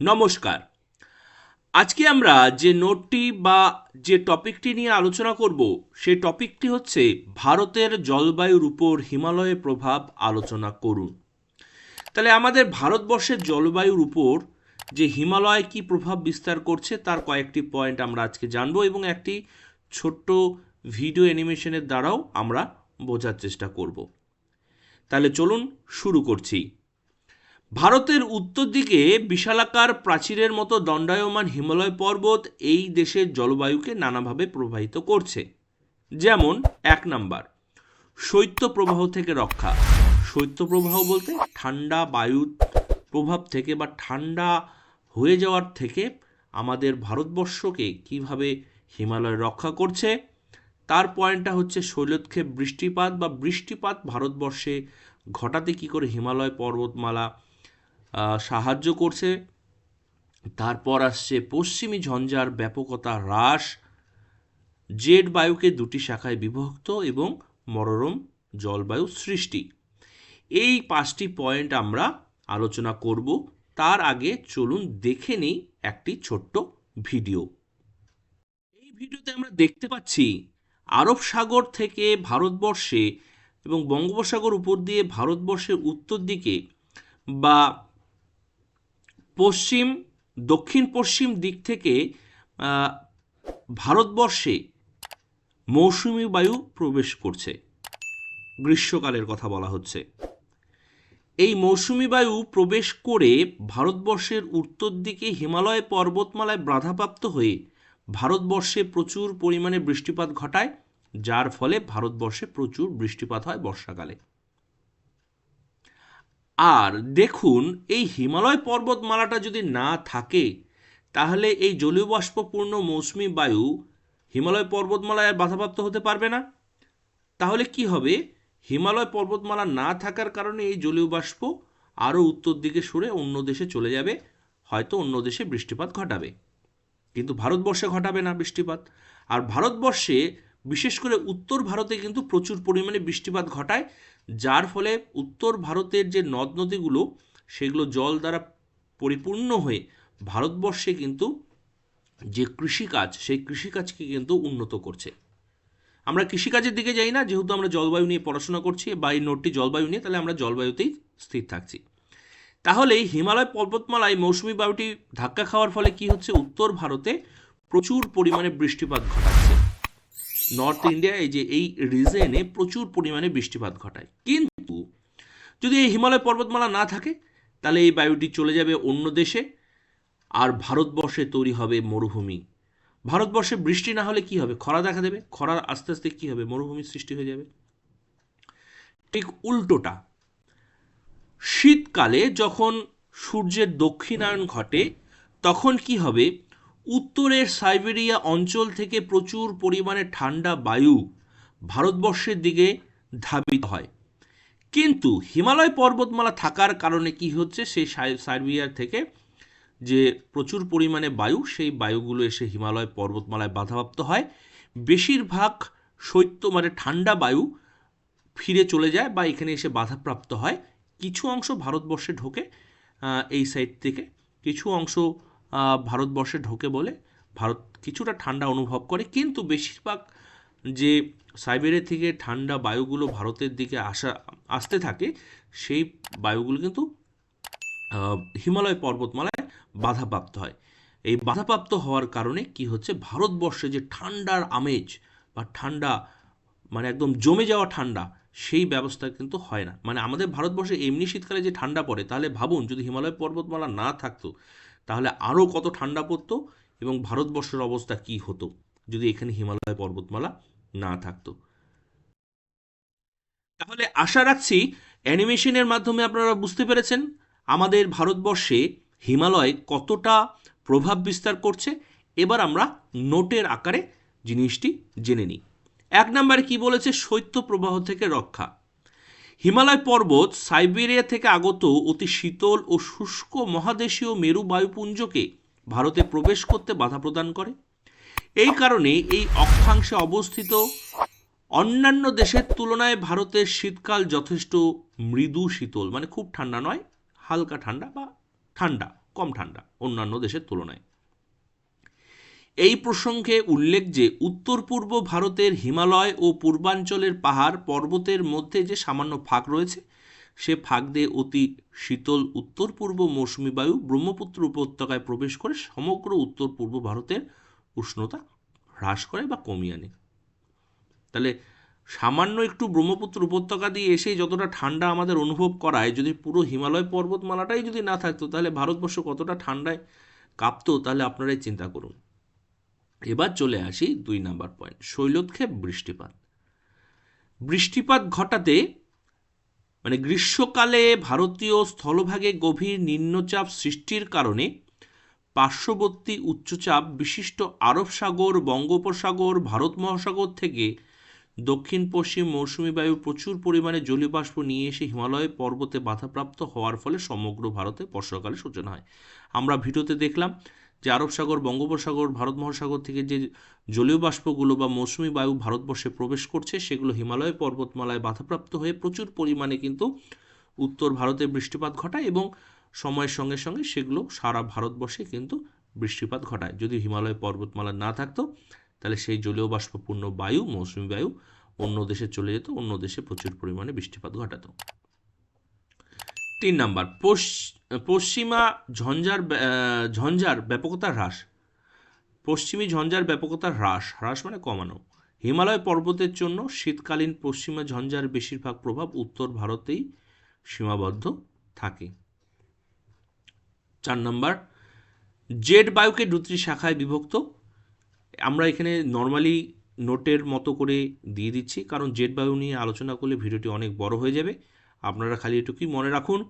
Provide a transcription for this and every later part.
নমস্কার। আজকে আমরা যে নোটটি বা যে টপিকটি নিয়ে আলোচনা করব সেই টপিকটি হচ্ছে ভারতের জলবায়ুর উপর হিমালয়ের প্রভাব আলোচনা করুন। তাহলে আমাদের ভারতবর্ষের জলবায়ুর উপর যে হিমালয় কি প্রভাব বিস্তার করছে, তার কয়েকটি পয়েন্ট আমরা আজকে জানব এবং একটি ছোট্ট ভিডিও অ্যানিমেশনের দ্বারাও আমরা বোঝার চেষ্টা করব। তাহলে চলুন শুরু করছি। ভারতের উত্তর দিকে বিশালাকার প্রাচীরের মতো দণ্ডায়মান হিমালয় পর্বত এই দেশের জলবায়ুকে নানাভাবে প্রভাবিত করছে। যেমন, এক নাম্বার, শৈত্যপ্রবাহ থেকে রক্ষা। শৈত্যপ্রবাহ বলতে ঠান্ডা বায়ুর প্রভাব থেকে বা ঠান্ডা হয়ে যাওয়ার থেকে আমাদের ভারতবর্ষকে কীভাবে হিমালয় রক্ষা করছে, তার পয়েন্টটা হচ্ছে শৈলক্ষেপ বৃষ্টিপাত বা বৃষ্টিপাত ভারতবর্ষে ঘটাতে কি করে হিমালয় পর্বতমালা সাহায্য করছে। তারপর আসছে পশ্চিমী ঝঞ্ঝার ব্যাপকতা হ্রাস। জেড বায়ুকে দুটি শাখায় বিভক্ত এবং মনোরম জলবায়ু সৃষ্টি। এই পাঁচটি পয়েন্ট আমরা আলোচনা করব। তার আগে চলুন দেখে নিই একটি ছোট্ট ভিডিও। এই ভিডিওতে আমরা দেখতে পাচ্ছি আরব সাগর থেকে ভারতবর্ষে এবং বঙ্গোপসাগর উপর দিয়ে ভারতবর্ষের উত্তর দিকে বা পশ্চিম, দক্ষিণ পশ্চিম দিক থেকে ভারতবর্ষে মৌসুমি বায়ু প্রবেশ করছে। গ্রীষ্মকালের কথা বলা হচ্ছে। এই মৌসুমি বায়ু প্রবেশ করে ভারতবর্ষের উত্তর দিকে হিমালয় পর্বতমালায় বাধাপ্রাপ্ত হয়ে ভারতবর্ষে প্রচুর পরিমাণে বৃষ্টিপাত ঘটায়, যার ফলে ভারতবর্ষে প্রচুর বৃষ্টিপাত হয় বর্ষাকালে। আর দেখুন, এই হিমালয় পর্বতমালাটা যদি না থাকে, তাহলে এই জলীয় বাষ্পপূর্ণ মৌসুমি বায়ু হিমালয় পর্বতমালায় আর বাধাপ্রাপ্ত হতে পারবে না। তাহলে কি হবে? হিমালয় পর্বতমালা না থাকার কারণে এই জলীয় বাষ্প আরও উত্তর দিকে সরে অন্য দেশে চলে যাবে, হয়তো অন্য দেশে বৃষ্টিপাত ঘটাবে। কিন্তু ভারতবর্ষে ঘটাবে না বৃষ্টিপাত। আর ভারতবর্ষে বিশেষ করে উত্তর ভারতে কিন্তু প্রচুর পরিমাণে বৃষ্টিপাত ঘটায়, যার ফলে উত্তর ভারতের যে নদ নদীগুলো, সেগুলো জল দ্বারা পরিপূর্ণ হয়ে ভারতবর্ষে কিন্তু যে কৃষিকাজ, সেই কৃষিকাজকে কিন্তু উন্নত করছে। আমরা কৃষিকাজের দিকে যাই না, যেহেতু আমরা জলবায়ু নিয়ে পড়াশোনা করছি বা এই নোটটি জলবায়ু নিয়ে, তাহলে আমরা জলবায়ুতেই স্থির থাকছি। তাহলে হিমালয় পর্বতমালায় মৌসুমি বায়ুটি ধাক্কা খাওয়ার ফলে কি হচ্ছে? উত্তর ভারতে প্রচুর পরিমাণে বৃষ্টিপাত ঘটাচ্ছে নর্থ ইন্ডিয়া এই যে এই রিজনে প্রচুর পরিমাণে বৃষ্টিপাত ঘটায়। কিন্তু যদি এই হিমালয় পর্বতমালা না থাকে, তাহলে এই বায়ুটি চলে যাবে অন্য দেশে আর ভারতবর্ষে তৈরি হবে মরুভূমি। ভারতবর্ষে বৃষ্টি না হলে কি হবে? খরা দেখা দেবে। খরার আস্তে আস্তে কি হবে? মরুভূমির সৃষ্টি হয়ে যাবে। ঠিক উল্টোটা, শীতকালে যখন সূর্যের দক্ষিণায়ন ঘটে, তখন কি হবে? উত্তরের সাইবেরিয়া অঞ্চল থেকে প্রচুর পরিমাণে ঠান্ডা বায়ু ভারতবর্ষের দিকে ধাবিত হয়। কিন্তু হিমালয় পর্বতমালা থাকার কারণে কি হচ্ছে সেই সাই- সাইবেরিয়া থেকে যে প্রচুর পরিমাণে বায়ু, সেই বায়ুগুলো এসে হিমালয় পর্বতমালায় বাধাপ্রাপ্ত হয়। বেশিরভাগ শৈত্য মানে ঠান্ডা বায়ু ফিরে চলে যায় বা এখানে এসে বাধাপ্রাপ্ত হয়। কিছু অংশ ভারতবর্ষে ঢোকে এই সাইড থেকে। কিছু অংশ ভারতবর্ষে ঢোকে বলে ভারত কিছুটা ঠান্ডা অনুভব করে। কিন্তু বেশিরভাগ যে সাইবেরিয়া থেকে ঠান্ডা বায়ুগুলো ভারতের দিকে আসা, আসতে থাকে, সেই বায়ুগুলো কিন্তু হিমালয় পর্বতমালায় বাধাপ্রাপ্ত হয়। এই বাধাপ্রাপ্ত হওয়ার কারণে কি হচ্ছে, ভারতবর্ষে যে ঠান্ডার আমেজ বা ঠান্ডা মানে একদম জমে যাওয়া ঠান্ডা, সেই ব্যবস্থা কিন্তু হয় না। মানে আমাদের ভারতবর্ষে এমনি শীতকালে যে ঠান্ডা পড়ে, তাহলে ভাবুন যদি হিমালয় পর্বতমালা না থাকতো তাহলে আরও কত ঠান্ডা পড়তো এবং ভারতবর্ষের অবস্থা কি হতো যদি এখানে হিমালয় পর্বতমালা না থাকতো? তাহলে আশা রাখছি অ্যানিমেশনের মাধ্যমে আপনারা বুঝতে পেরেছেন আমাদের ভারতবর্ষে হিমালয় কতটা প্রভাব বিস্তার করছে। এবার আমরা নোটের আকারে জিনিসটি জেনে নিই। এক নম্বরে কি বলেছে? শৈত্য প্রবাহ থেকে রক্ষা। হিমালয় পর্বত সাইবেরিয়া থেকে আগত অতি শীতল ও শুষ্ক মহাদেশীয় মেরু বায়ুপুঞ্জকে ভারতে প্রবেশ করতে বাধা প্রদান করে। এই কারণে এই অক্ষাংশে অবস্থিত অন্যান্য দেশের তুলনায় ভারতের শীতকাল যথেষ্ট মৃদু শীতল মানে খুব ঠান্ডা নয়, হালকা ঠান্ডা বা ঠান্ডা, কম ঠান্ডা অন্যান্য দেশের তুলনায়। এই প্রসঙ্গে উল্লেখ যে উত্তর পূর্ব ভারতের হিমালয় ও পূর্বাঞ্চলের পাহাড় পর্বতের মধ্যে যে সামান্য ফাঁক রয়েছে, সে ফাঁক দিয়ে অতি শীতল উত্তর পূর্ব মৌসুমী বায়ু ব্রহ্মপুত্র উপত্যকায় প্রবেশ করে সমগ্র উত্তর পূর্ব ভারতের উষ্ণতা হ্রাস করে বা কমিয়ে আনে। তাহলে সামান্য একটু ব্রহ্মপুত্র উপত্যকা দিয়ে এসে যতটা ঠান্ডা আমাদের অনুভব করায়, যদি পুরো হিমালয় পর্বতমালাটাই যদি না থাকতো, তাহলে ভারতবর্ষ কতটা ঠান্ডায় কাঁপতো, তাহলে আপনারাই চিন্তা করুন। এবার চলে আসি দুই নাম্বার পয়েন্ট শৈলক্ষেপ বৃষ্টিপাত। বৃষ্টিপাত ঘটাতে মানে গ্রীষ্মকালে ভারতীয় স্থলভাগে গভীর নিম্নচাপ সৃষ্টির কারণে পার্শ্ববর্তী উচ্চচাপ বিশিষ্ট আরব সাগর, বঙ্গোপসাগর, ভারত মহাসাগর থেকে দক্ষিণ পশ্চিম মৌসুমী বায়ু প্রচুর পরিমাণে জলীয়বাষ্প নিয়ে এসে হিমালয় পর্বতে বাধাপ্রাপ্ত হওয়ার ফলে সমগ্র ভারতে বর্ষাকালের সূচনা হয়। আমরা ভিডিওতে দেখলাম যে আরব সাগর, বঙ্গোপসাগর, ভারত মহাসাগর থেকে যে জলীয় বাষ্পগুলো বা মৌসুমী বায়ু ভারতবর্ষে প্রবেশ করছে, সেগুলো হিমালয় পর্বতমালায় বাধাপ্রাপ্ত হয়ে প্রচুর পরিমাণে কিন্তু উত্তর ভারতে বৃষ্টিপাত ঘটায় এবং সময়ের সঙ্গে সঙ্গে সেগুলো সারা ভারতবর্ষে কিন্তু বৃষ্টিপাত ঘটায়। যদি হিমালয় পর্বতমালা না থাকতো, তাহলে সেই জলীয় বাষ্পপূর্ণ বায়ু, মৌসুমী বায়ু অন্য দেশে চলে যেত, অন্য দেশে প্রচুর পরিমাণে বৃষ্টিপাত ঘটাতো। তিন নাম্বার পশ্চিমা ঝঞ্ঝার ঝঞ্ঝার ব্যাপকতা হ্রাস। পশ্চিমী ঝঞ্ঝার ব্যাপকতা হ্রাস হ্রাস মানে কমানো। হিমালয় পর্বতের জন্য শীতকালীন পশ্চিমা ঝঞ্ঝার বেশিরভাগ প্রভাব উত্তর ভারতেই সীমাবদ্ধ থাকে। চার নাম্বার জেড বায়ুকে দুটি শাখায় বিভক্ত। আমরা এখানে নর্মালি নোটের মতো করে দিয়ে দিচ্ছি, কারণ জেড বায়ু নিয়ে আলোচনা করলে ভিডিওটি অনেক বড় হয়ে যাবে। আপনারা খালি এটুকুই মনে রাখুন,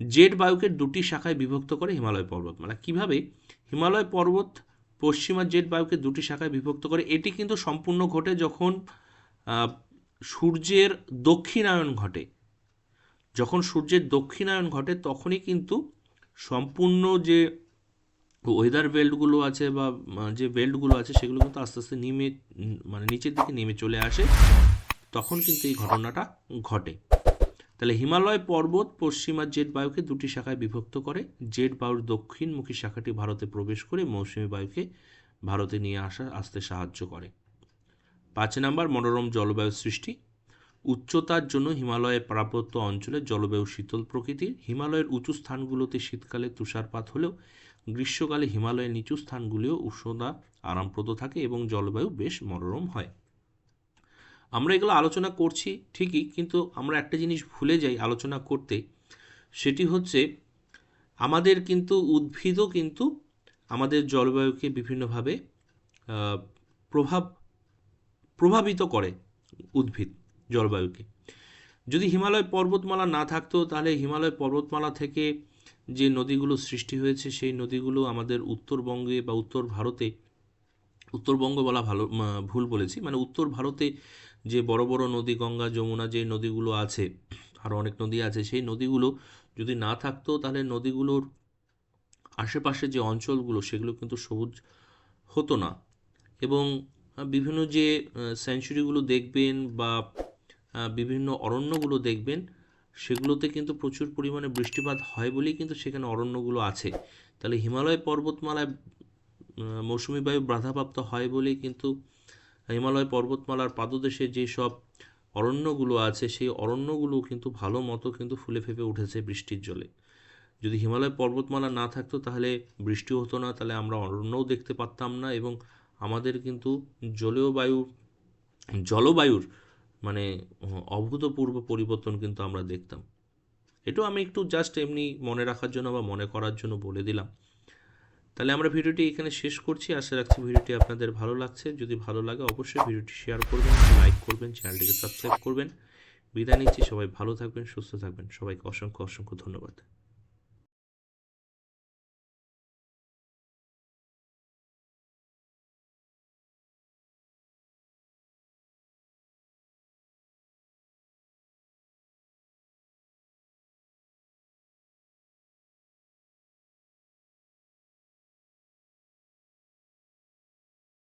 জেড বায়ুকে দুটি শাখায় বিভক্ত করে হিমালয় পর্বতমালা। কীভাবে? হিমালয় পর্বত পশ্চিমা জেড বায়ুকে দুটি শাখায় বিভক্ত করে, এটি কিন্তু সম্পূর্ণ ঘটে যখন সূর্যের দক্ষিণায়ন ঘটে। যখন সূর্যের দক্ষিণায়ন ঘটে, তখনই কিন্তু সম্পূর্ণ যে ওয়েদার বেল্টগুলো আছে বা যে বেল্টগুলো আছে, সেগুলো কিন্তু আস্তে আস্তে নেমে মানে নিচের দিকে নেমে চলে আসে, তখন কিন্তু এই ঘটনাটা ঘটে। তাহলে হিমালয় পর্বত পশ্চিমা জেট বায়ুকে দুটি শাখায় বিভক্ত করে। জেট বায়ুর দক্ষিণমুখী শাখাটি ভারতে প্রবেশ করে মৌসুমি বায়ুকে ভারতে নিয়ে আসা, আসতে সাহায্য করে। পাঁচ নাম্বার, মনোরম জলবায়ু সৃষ্টি। উচ্চতার জন্য হিমালয়ের পার্বত্য অঞ্চলে জলবায়ু শীতল প্রকৃতির। হিমালয়ের উঁচু স্থানগুলোতে শীতকালে তুষারপাত হলেও গ্রীষ্মকালে হিমালয়ের নিচু স্থানগুলিও উষ্ণতা আরামপ্রদ থাকে এবং জলবায়ু বেশ মনোরম হয়। আমরা এগুলো আলোচনা করছি ঠিকই, কিন্তু আমরা একটা জিনিস ভুলে যাই আলোচনা করতে, সেটি হচ্ছে আমাদের কিন্তু উদ্ভিদও কিন্তু আমাদের জলবায়ুকে বিভিন্নভাবে প্রভাব, প্রভাবিত করে উদ্ভিদ জলবায়ুকে। যদি হিমালয় পর্বতমালা না থাকতো, তাহলে হিমালয় পর্বতমালা থেকে যে নদীগুলো সৃষ্টি হয়েছে, সেই নদীগুলো আমাদের উত্তরবঙ্গে বা উত্তর ভারতে, উত্তরবঙ্গ বলা ভালো ভুল বলেছি মানে উত্তর ভারতে যে বড় বড় নদী, গঙ্গা, যমুনা যে নদীগুলো আছে আরও অনেক নদী আছে, সেই নদীগুলো যদি না থাকতো, তাহলে নদীগুলোর আশেপাশে যে অঞ্চলগুলো, সেগুলো কিন্তু সবুজ হতো না। এবং বিভিন্ন যে সেঞ্চুরিগুলো দেখবেন বা বিভিন্ন অরণ্যগুলো দেখবেন, সেগুলোতে কিন্তু প্রচুর পরিমাণে বৃষ্টিপাত হয় বলেই কিন্তু সেখানে অরণ্যগুলো আছে। তাহলে হিমালয় পর্বতমালায় মৌসুমী বায়ু বাধাপ্রাপ্ত হয় বলেই কিন্তু হিমালয় পর্বতমালার পাদদেশে যেসব অরণ্যগুলো আছে, সেই অরণ্যগুলো কিন্তু ভালো মতো কিন্তু ফুলে ফেপে উঠেছে বৃষ্টির জলে। যদি হিমালয় পর্বতমালা না থাকতো, তাহলে বৃষ্টি হতো না, তাহলে আমরা অরণ্যও দেখতে পারতাম না এবং আমাদের কিন্তু জলীয় বায়ু, জলবায়ুর মানে অভূতপূর্ব পরিবর্তন কিন্তু আমরা দেখতাম। এটাও আমি একটু জাস্ট এমনি মনে রাখার জন্য বা মনে করার জন্য বলে দিলাম। তাহলে আমরা ভিডিওটি এখানে শেষ করছি। আশা রাখছি ভিডিওটি আপনাদের ভালো লাগছে। যদি ভালো লাগে অবশ্যই ভিডিওটি শেয়ার করবেন লাইক করবেন চ্যানেলটিকে সাবস্ক্রাইব করবেন। বিদায় নিচ্ছি। সবাই ভালো থাকবেন, সুস্থ থাকবেন। সবাইকে অসংখ্য অসংখ্য ধন্যবাদ।